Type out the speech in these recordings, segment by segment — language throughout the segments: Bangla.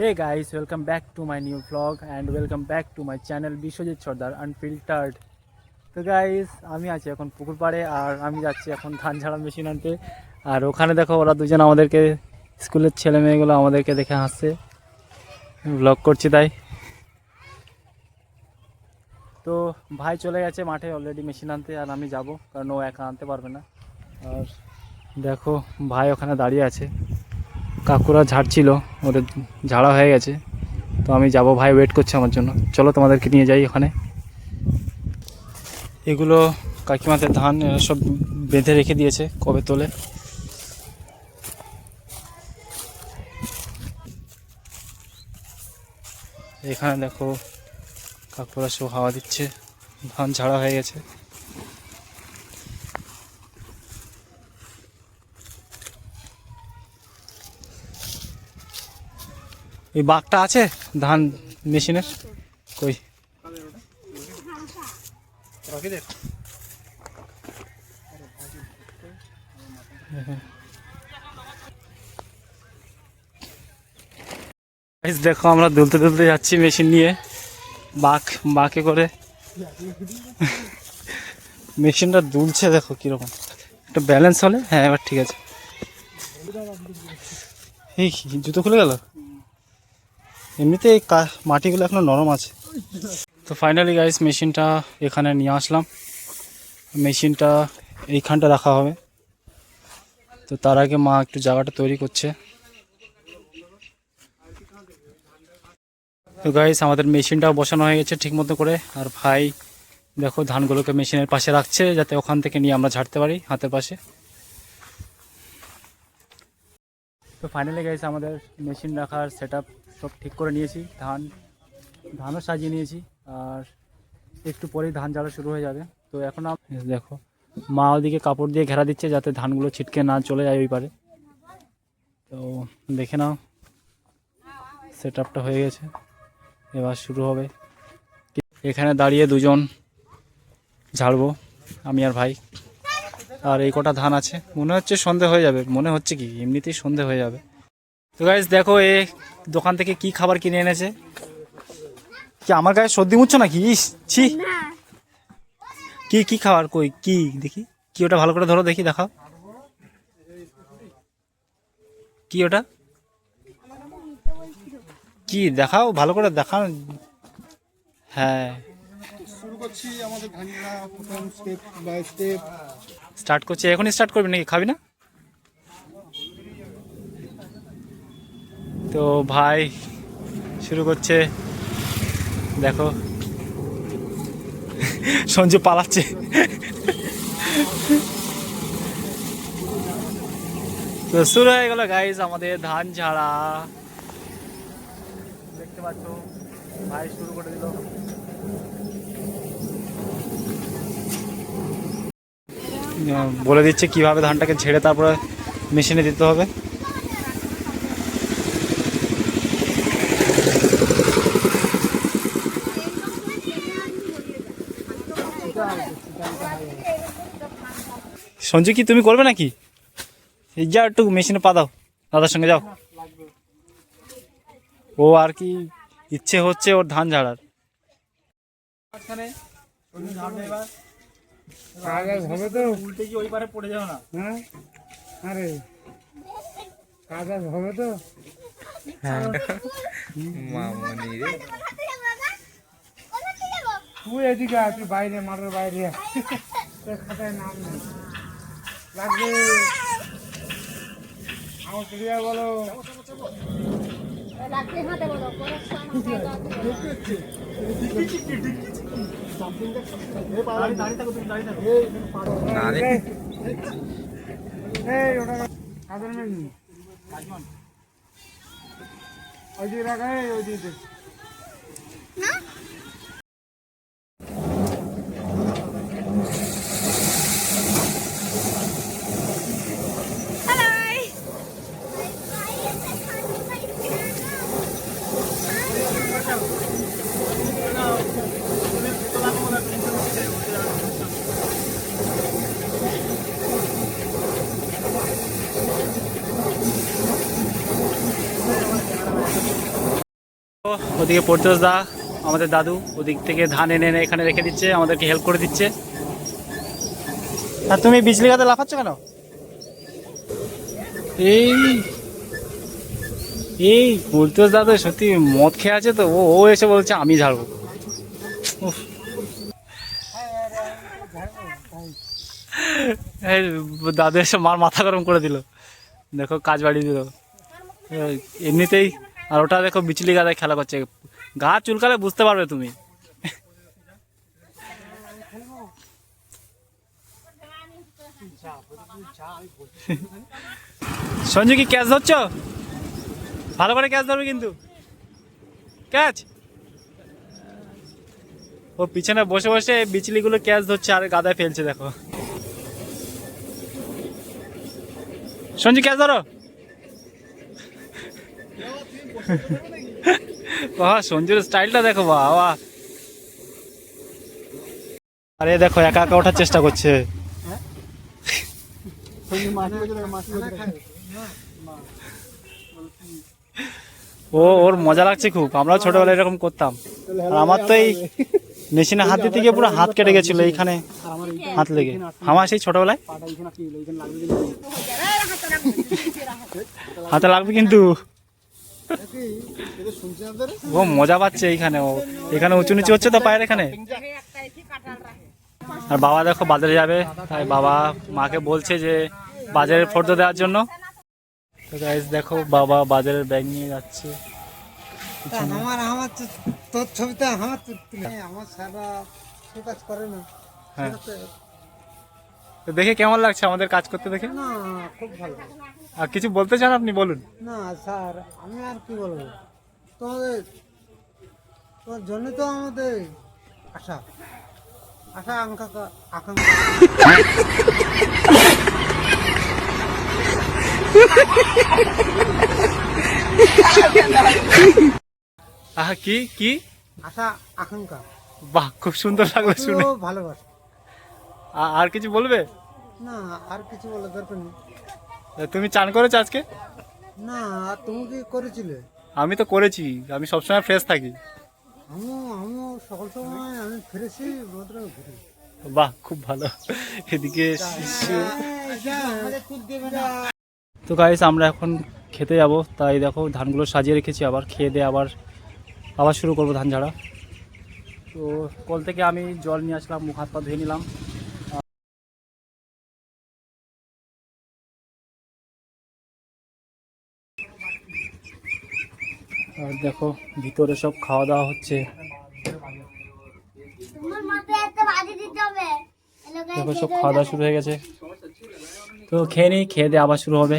Hey guys, welcome back to my new blog and welcome back to my channel Biswajit Sardar unfiltered তো গাইস আমি আছি এখন পুকুর পাড়ে আর আমি যাচ্ছি এখন ধান ঝাড়া মেশিন আনতে। আর ওখানে দেখো ওরা দুজন আমাদেরকে স্কুলের ছেলে মেয়েগুলো আমাদেরকে দেখে হাসছে। ব্লগ করছি তাই। তো ভাই চলে গেছে মাঠে অলরেডি মেশিন আনতে আর আমি যাব কারণ ও একা আনতে পারবে না। আর দেখো ভাই ওখানে দাঁড়িয়ে আছে। কাকুরা ঝাড়ছিল ওদের ঝাড়া হয়ে গেছে। তো আমি যাব, ভাই ওয়েট করছে আমার জন্য। চলো তোমাদেরকে নিয়ে যাই ওখানে। এগুলো কাকিমাদের ধান, এরা সব বেঁধে রেখে দিয়েছে কবে তোলে। এখানে দেখো, কাকুরা সব হাওয়া দিচ্ছে। ধান ঝাড়া হয়ে গেছে। এই বাঘটা আছে ধান মেশিনের? কই? দেখো আমরা দুলতে দুলতে যাচ্ছি মেশিন নিয়ে। বাঘ বাঁকে করে। মেশিনটা দুলছে, দেখো কীরকম। একটা ব্যালেন্স হলে? হ্যাঁ এবার ঠিক আছে। এই জুতো খুলে গেল? এমনিতে এই মাটিগুলো এখনও নরম আছে। তো ফাইনালি গাইস মেশিনটা এখানে নিয়ে আসলাম। মেশিনটা এইখানটা রাখা হবে। তো তার আগে মা একটু জায়গাটা তৈরি করছে। তো গাইস আমাদের মেশিনটাও বসানো হয়ে গেছে ঠিক মতো করে। আর ভাই, দেখো, ধানগুলোকে মেশিনের পাশে রাখছে যাতে ওখান থেকে নিয়ে আমরা ঝাড়তে পারি, হাতের পাশে। তো ফাইনালি গাইস আমাদের মেশিন রাখার সেট সব ঠিক করে নিয়েছি। ধান, ধানও সাজিয়ে নিয়েছি, আর একটু পরেই ধান ঝাড়া শুরু হয়ে যাবে। তো এখন দেখো, মা ওদিকে কাপড় দিয়ে ঘেরা দিচ্ছে যাতে ধানগুলো ছিটকে না চলে যায় ওই পারে। তো দেখে নাও সেট হয়ে গেছে। এবার শুরু হবে। এখানে দাঁড়িয়ে দুজন ঝাড়বো, আমি আর ভাই। আর এই কটা ধান আছে। মনে হচ্ছে সন্ধে হয়ে যাবে। মনে হচ্ছে কি? এমনিতেই সন্ধে হয়ে যাবে। তো গাইজ দেখো এ দোকান থেকে কি খাবার কিনে এনেছে? কি আমার গায়ে সর্দি মুচ্ছ নাকি? ইস ছি। কি কি খাবার? কই কি? দেখি। কি ওটা ভালো করে ধরো দেখি দেখাও। কি ওটা? কি দেখাও ভালো করে দেখাও। হ্যাঁ। শুরু করছি আমাদের ধানিয়া প্রথম স্টেপ বাই স্টেপ স্টার্ট করছি। এখনই স্টার্ট করবি নাকি? খাবি না? তো ভাই, শুরু করছে। দেখো। সঞ্জু পালাচ্ছে। তো শুরু হয়ে গেল গাইজ আমাদের ধান ঝাড়া। দেখতে পাচ্ছ, ভাই শুরু করে দিল। বলে দিচ্ছে কীভাবে ধানটাকে ঝেড়ে তারপরে মেশিনে দিতে হবে। সঞ্জু কি তুমি করবে নাকি? যাও একটু মেশিনে পা দাও, দাদার সঙ্গে যাও। ও আর কি ইচ্ছে হচ্ছে ওর ধান ঝাড়ার। কাজ হবে তো। উল্টে কি ওই পারে পড়ে যাও না। হ্যাঁ? আরে কাজ আজ হবে তো। হ্যাঁ। তুই এদিকে আয় তুই বাইরে মাঠের বাইরে খাতায় নাম নেই। লাগবে। আমার ক্লিয়ার বলো। ওটা কাদের মেয়ে ওই দিকে রাখা ওই দিকে তো ওদিকে পর্যস দা আমাদের দাদু ওদিক থেকে ধান এনে এনে এখানে রেখে দিচ্ছে আমাদেরকে হেল্প করে দিচ্ছে। আর তুমি বিজলি গাতে লাফাচ্ছ কেন? এই এই পর্যস দা তো সত্যি মদ খেয়ে আছে তো ও এসে বলছে আমি ঝাড়বো। উফ। এই দাদু এসে মার মাথা গরম করে দিল। দেখো কাজ বাড়িয়ে দিল। এমনিতেই আর ওটা দেখো বিচলি গাদায় খেলা করছে। গা চুলকালে বুঝতে পারবে তুমি। সঞ্জু কি ক্যাচ ধরছ? ভালো করে ক্যাচ ধরবে কিন্তু। ক্যাচ। ও পিছনে বসে বসে বিচলিগুলো ক্যাচ ধরছে আর গাদায় ফেলছে দেখো। সঞ্জু ক্যাচ ধরো। বাবা সঞ্জুর স্টাইলটা দেখো বাবা আরে দেখো, একা একা ওঠার চেষ্টা করছে। ও, ওর মজা লাগছে খুব, আমরাও ছোটবেলায় এরকম করতাম। আর আমার তো এই মেশিনে হাত দিতে গিয়ে পুরো হাত কেটে গেছিল এইখানে, হাত লেগে। আমার সেই ছোটবেলায়? হাতে লাগবে কিন্তু। ও মজা পাচ্ছে এইখানে, ও এখানে উঁচু নিচু হচ্ছে তো পায়ের এখানে? আর বাবা দেখো বাজারে যাবে, তাই বাবা মাকে বলছে যে বাজারের ফটো দেওয়ার জন্য। তো দেখো বাবা বাজারের ব্যাগ নিয়ে যাচ্ছে। হ্যাঁ। দেখে কেমন লাগছে আমাদের কাজ করতে দেখে? খুব ভালো আর কিছু বলতে চান আপনি? বলুন। না স্যার আমি আর কি বলব? তোমাদের তোমার জন্য তো আমাদের আশা। আশা আকাঙ্ক্ষা আকাঙ্ক্ষা। আহ কি কি? আশা আকাঙ্ক্ষা। বাহ খুব সুন্দর লাগল শুনে। ভালোবাসা। আর কিছু বলবে? না আর কিছু বলার দরকার নেই। তুমি চান করেছ আজকে? না আর তুমি কি করেছিলে? আমি তো করেছি আমি সবসময় ফ্রেশ থাকি। আমিও আমিও সকল সময় আমি ফিরেছি মাত্র ঘুরে বাহ খুব ভালো। এদিকে তো গাইস আমরা এখন খেতে যাব তাই দেখো ধানগুলো সাজিয়ে রেখেছি আবার খেয়ে দিয়ে আবার আবার শুরু করব ধান ঝাড়া তো কল থেকে আমি জল নিয়ে আসলাম মুখ হাত পা ধুয়ে নিলাম। দেখো ভিতরে সব খাওয়া দাওয়া হচ্ছে। দেখো সব খাওয়া দাওয়া শুরু হয়ে গেছে। তো খেয়ে নিই খেয়ে দিয়ে আবার শুরু হবে।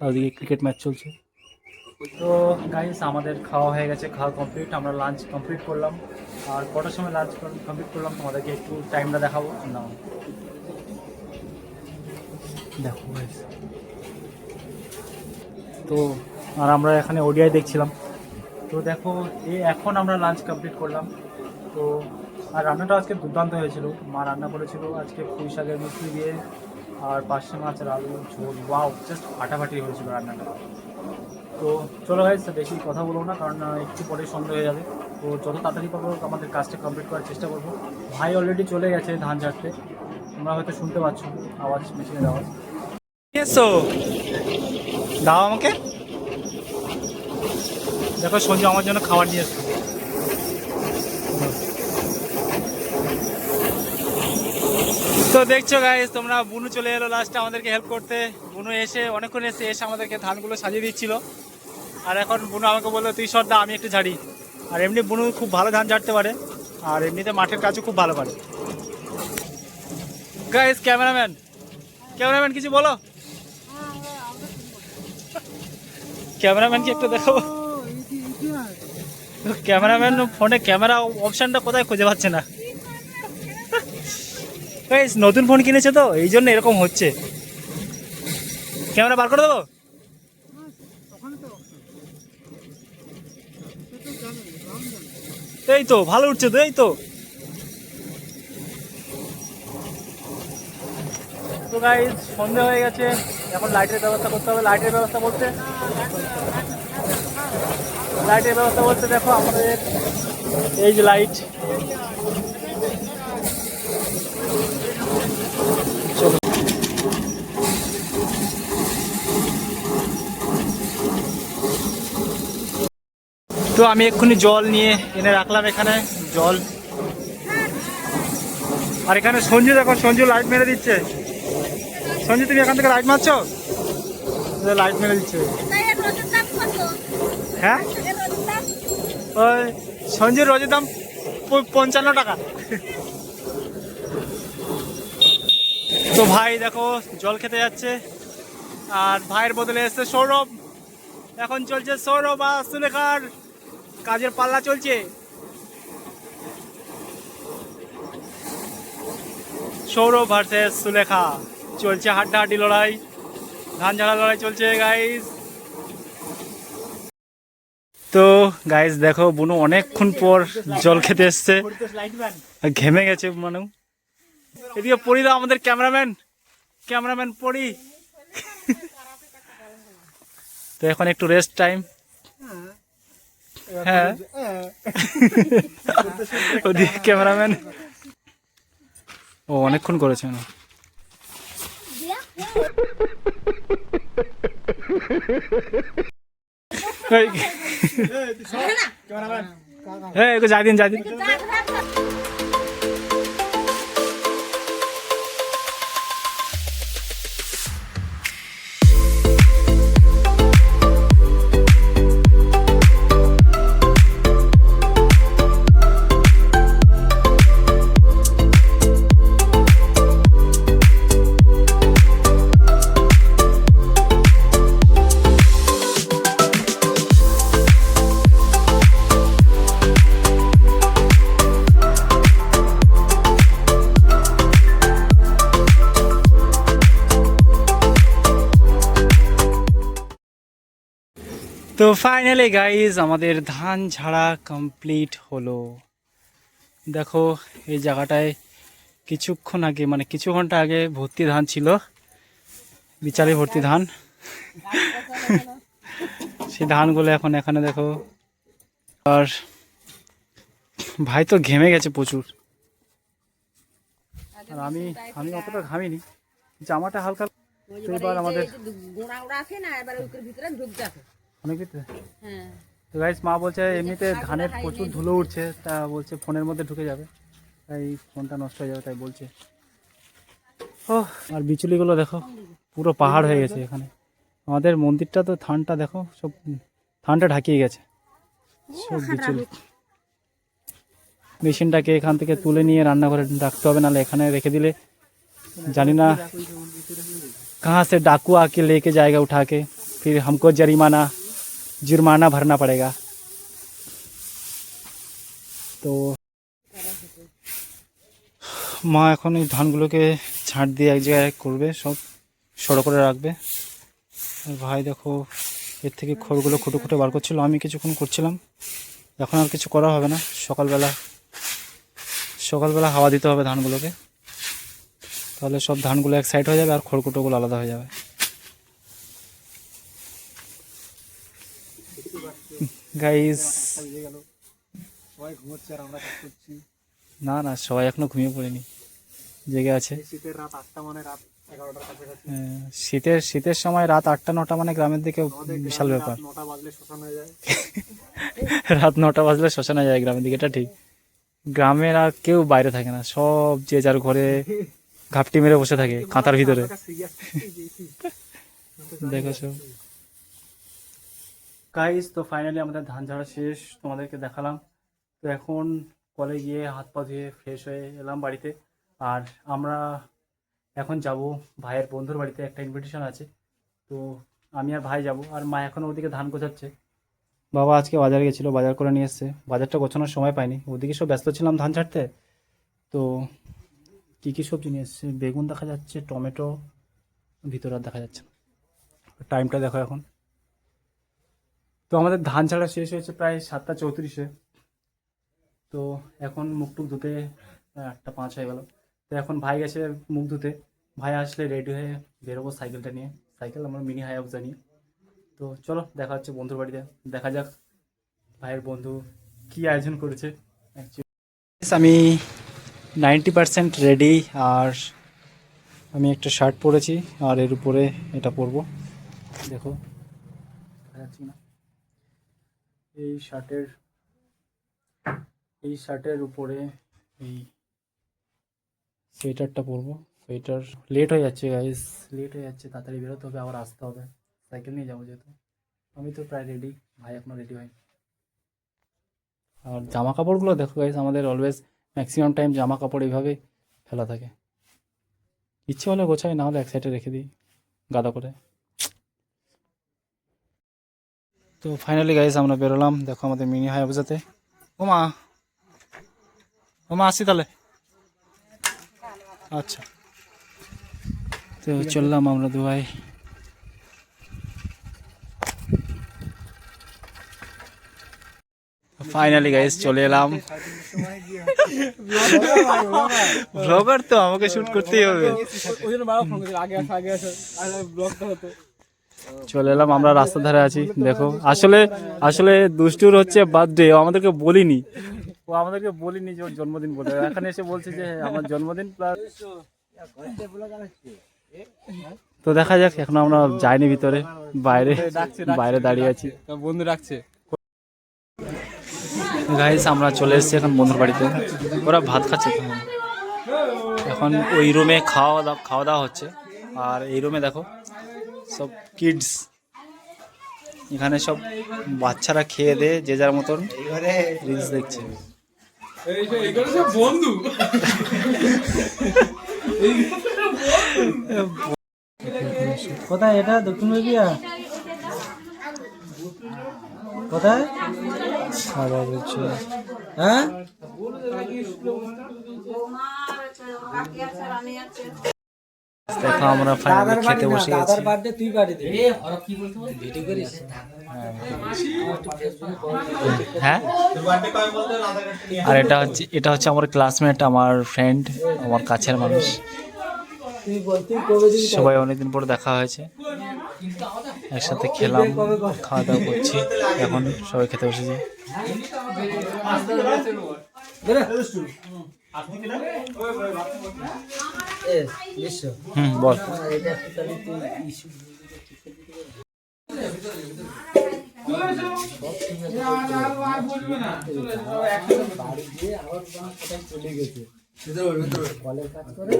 আর ওদিকে ক্রিকেট ম্যাচ চলছে। তো গাইস আমাদের খাওয়া হয়ে গেছে খাওয়া কমপ্লিট আমরা লাঞ্চ কমপ্লিট করলাম। আর কটার সময় লাঞ্চ কমপ্লিট করলাম? তোমাদেরকে একটু টাইমটা দেখাবো। না দেখো। তো আর আমরা এখানে ওডিআই দেখছিলাম। তো দেখো এই এখন আমরা লাঞ্চ কমপ্লিট করলাম। তো, আর রান্নাটা আজকে দুর্দান্ত হয়েছিল। মা রান্না করেছিল আজকে পুঁই শাকের মিষ্টি দিয়ে, আর পার্শে মাছের আলু, ঝোল ওয়াও জাস্ট ফাটাফাটি হয়েছিল রান্নাটা। তো চলো ভাই বেশি কথা বলব না, কারণ একটু পরে সন্ধ্যা হয়ে যাবে। তো যত তাড়াতাড়ি পারব, আমাদের কাজটা কমপ্লিট করার চেষ্টা করব। ভাই অলরেডি চলে গেছে ধান ঝাড়তে। তোমরা হয়তো শুনতে পাচ্ছ, আওয়াজ মেশিনের আওয়াজ। দাও আমাকে। দেখো সঞ্জু আমার জন্য খাবার নিয়ে এসছো। তো দেখছ গাইস তোমরা বুনু চলে এলো লাস্টে আমাদেরকে হেল্প করতে। বুনু এসে, অনেকক্ষণ এসে এসে আমাদেরকে ধানগুলো সাজিয়ে দিচ্ছিল। আর এখন বুনু আমাকে বলল, তুই সর্দা, আমি একটু ঝাড়ি। আর এমনি বুনু খুব ভালো ধান ঝাড়তে পারে, আর এমনিতে মাঠের কাজও খুব ভালো পারে গাইস ক্যামেরাম্যান ক্যামেরাম্যান কিছু বলো? ক্যামেরাম্যানকে একটু দেখাবো। ক্যামেরাম্যান ফোনে ক্যামেরা অপশানটা কোথায় খুঁজে পাচ্ছে না। নতুন ফোন কিনেছে তো, এই জন্য এরকম হচ্ছে। ক্যামেরা বার করে দেবো? এই তো, ভালো উঠছে তো, এই তো। তো গাইজ সন্ধে হয়ে গেছে, এখন লাইটের ব্যবস্থা করতে হবে। লাইটের ব্যবস্থা বলতে লাইটের ব্যবস্থা বলতে দেখো আমাদের এই যে লাইট তো আমি এক্ষুনি জল নিয়ে এনে রাখলাম এখানে, জল। আর এখানে সঞ্জু দেখো, সঞ্জু লাইট মেরে দিচ্ছে। সঞ্জু তুমি এখান থেকে লাইট মারছো? লাইট মেরে দিচ্ছে। হ্যাঁ? ওই সঞ্জুর রোজের দাম পঞ্চান্ন টাকা। তো ভাই দেখো জল খেতে যাচ্ছে। আর ভাইয়ের বদলে এসছে সৌরভ। এখন চলছে সৌরভ আর সুলেখার কাজের পাল্লা চলছে। সৌরভ ভার্সেস সুলেখা। চলছে হাড্ডাহাড্ডি লড়াই ধান ঝাড়া লড়াই চলছে গাইস তো গাইস দেখো, বুনু অনেকক্ষণ পর জল খেতে এসছে। ঘেমে গেছে মানু। এদিকে পড়ি দাও আমাদের ক্যামেরাম্যান। ক্যামেরাম্যান পড়ি তো এখন একটু রেস্ট টাইম হ্যাঁ। ওদিকে ক্যামেরাম্যান। ও, অনেকক্ষণ করেছে না। এই- হ্যাঁ তো ফাইনালি গাইজ আমাদের ধান ঝাড়া কমপ্লিট হলো। দেখো এই জায়গাটায় কিছুক্ষণ আগে মানে কিছু ঘণ্টা আগে ভর্তি ধান ছিল। বিচারে ভর্তি ধান। সেই ধানগুলো এখন এখানে দেখো। আর ভাই তো ঘেমে গেছে প্রচুর। আর আমি আমি অতটা ঘামিনি। জামাটা হালকা এবার আমাদের গোড়া আছে না এবার ভিতরে ঢুকতে আছে অনেক কিছু হ্যাঁ তো গাইস মা বলছে এমনিতে ধানের প্রচুর ধুলো উঠছে তা বলছে ফোনের মধ্যে ঢুকে যাবে তাই ফোনটা নষ্ট হয়ে যাবে তাই বলছে ও আর বিচুলিগুলো দেখো পুরো পাহাড় হয়ে গেছে এখানে আমাদের মন্দিরটা তো থানটা দেখো সব থানটা ঢাকিয়ে গেছে সব বিচুলি মেশিনটাকে এখান থেকে তুলে নিয়ে রান্না করে রাখতে হবে নাহলে এখানে রেখে দিলে জানি না कहाँ से डाकू आके लेके जाएगा उठा के फिर हमको जरिमाना जुर्माना भरना पड़ेगा তো মা এখন এই ধানগুলোকে ছাঁট দিয়ে এক জায়গায় করবে সব সড়ো করে রাখবে আর ভাই দেখো এর থেকে খড়গুলো খুঁটে খুঁটে বার করছিল আমি কিছুক্ষণ করছিলাম এখন আর কিছু করা হবে না সকালবেলা সকালবেলা হাওয়া দিতে হবে ধানগুলোকে তাহলে সব ধানগুলো এক সাইড হয়ে যাবে আর খড়কুটোগুলো আলাদা হয়ে যাবে গাইস না না সবাই এখনও ঘুমিয়ে পড়েনি। জেগে আছে। শীতের হ্যাঁ, শীতের শীতের সময় রাত আটটা নটা মানে গ্রামের দিকে বিশাল ব্যাপার। রাত নটা বাজলে শ্মশানে যায় গ্রামের দিকে এটা ঠিক। গ্রামের আর কেউ বাইরে থাকে না সব যে যার ঘরে ঘাপটি মেরে বসে থাকে কাঁথার ভিতরে। দেখো সব। গাইস তো ফাইনালি আমাদের ধান ঝাড়া শেষ, তোমাদেরকে দেখালাম। তো এখন কলে গিয়ে হাত পা ধুয়ে ফ্রেশ হয়ে এলাম বাড়িতে। আর আমরা এখন যাব ভাইয়ের বন্ধুর বাড়িতে, একটা ইনভিটেশন আছে। তো আমি আর ভাই যাব, আর মা এখন ওদিকে ধান গোছাচ্ছে। বাবা আজকে বাজারে গেছিল, বাজার করে নিয়ে এসছে। বাজারটা গোছানোর সময় পাইনি। ওদিকে সব ব্যস্ত ছিলাম ধান ছাড়তে তো কী কী সবজি নিয়ে এসছে? বেগুন দেখা যাচ্ছে, টমেটো, ভিতরে আর দেখা যাচ্ছে টাইমটা দেখো এখন। তো আমাদের ধান ছাড়া শেষ হয়েছে প্রায় সাতটা চৌত্রিশে। তো এখন মুখ টুক ধুতে আটটা পাঁচ হয়ে গেল। তো এখন ভাই গেছে মুখ ধুতে। ভাই আসলে রেডি হয়ে বেরোবো সাইকেলটা নিয়ে। সাইকেল আমার মিনি হায়াবুজা নিয়ে। তো চলো, দেখা হচ্ছে বন্ধুর বাড়িতে। দেখা যাক ভাইয়ের বন্ধু কি আয়োজন করেছে। আমি নাইনটি পার্সেন্ট রেডি আর আমি একটা শার্ট পরেছি আর এর উপরে এটা পরবো। দেখো না এই শার্টের এই শার্টের উপরে এই সোয়েটারটা পরবো। সোয়েটার লেট হয়ে যাচ্ছে গাইস লেট হয়ে যাচ্ছে, তাড়াতাড়ি বেরোতে হবে, আবার আসতে হবে। সাইকেল নিয়ে যাব যেহেতু। আমি তো প্রায় রেডি ভাই এখনও রেডি হয়নি। আর জামা কাপড়গুলো দেখো গাইস আমাদের অলওয়েজ ম্যাক্সিমাম টাইম জামা কাপড় এইভাবে ফেলা থাকে। ইচ্ছে হলে গোছাই, না হলে এক সাইডে রেখে দিই, গাদা করে। তো ফাইনালি গাইস আমরা বেরোলাম। দেখো আমাদের মিনি হায়াবুজাতে ওমা ওমা আসি তাহলে। আচ্ছা। তো চললাম আমরা দুবাই। ফাইনালি গাইস চলে এলাম। ব্লগার তো আমাকে শুট করতেই হবে। চলে এলাম আমরা রাস্তার ধারে আছি দেখো। আসলে আসলে দুষ্টুর হচ্ছে বার্থডে ও আমাদেরকে বলিনি। ও আমাদেরকে বলিনি যে ওর জন্মদিন বলে। এখানে এসে বলছে যে আমার জন্মদিন প্লাস তো দেখা যাক এখন আমরা যাইনি ভিতরে বাইরে বাইরে দাঁড়িয়ে আছি। বন্ধু রাখছে। গাইস আমরা চলে এসেছি এখন বন্ধুর বাড়িতে। ওরা ভাত খাচ্ছে এখন। ওই রুমে খাওয়া দাওয়া খাওয়া দাওয়া হচ্ছে। আর এই রুমে দেখো সব কিডস এখানে সব বাচ্চারা খেয়ে দে যে যার মতন রিলস দেখছে। বন্ধু কোথায় এটা? দক্ষিণ বেবিয়া কোথায়? হচ্ছে হ্যাঁ? দেখো আমরা ফাইনালি খেতে বসে গেছি বার্থডে তুই বাড়ি দিবি হ্যাঁ? আর এটা হচ্ছে এটা হচ্ছে আমার ক্লাসমেট আমার ফ্রেন্ড আমার কাছের মানুষ। সবাই অনেকদিন পর দেখা হয়েছে। একসাথে খেলাম খাওয়া দাওয়া করছি। এখন সবাই খেতে বসেছি। এ হুম বল চলে গেছে কলের কাজ করে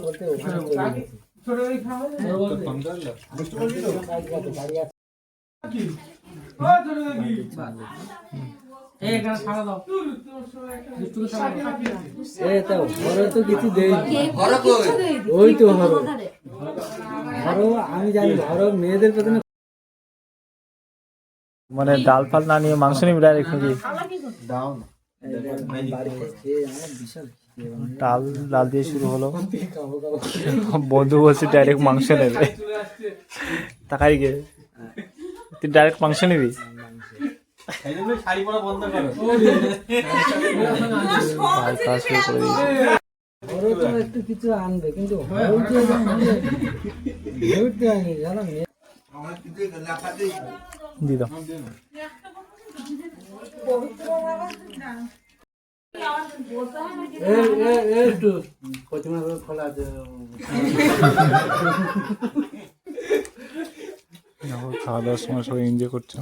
করতে ওখানে মানে ডাল ফাল না নিয়ে মাংস নিবি ডাইরেক্ট নাকি? ডাল ডাল দিয়ে শুরু হলো। বন্ধু বলছে ডাইরেক্ট মাংস নেবে। তাকাই গে। তুই ডাইরেক্ট মাংস নিবি? করে। একটু কিছু আনবে কিন্তু হরো যে ভেউতে আনি জানো মেয়ে। দি দাও। এ এ এ একটু। প্রতিমা খোলা আছে। খাওয়া দাওয়ার সময় সবাই এনজয় করছ।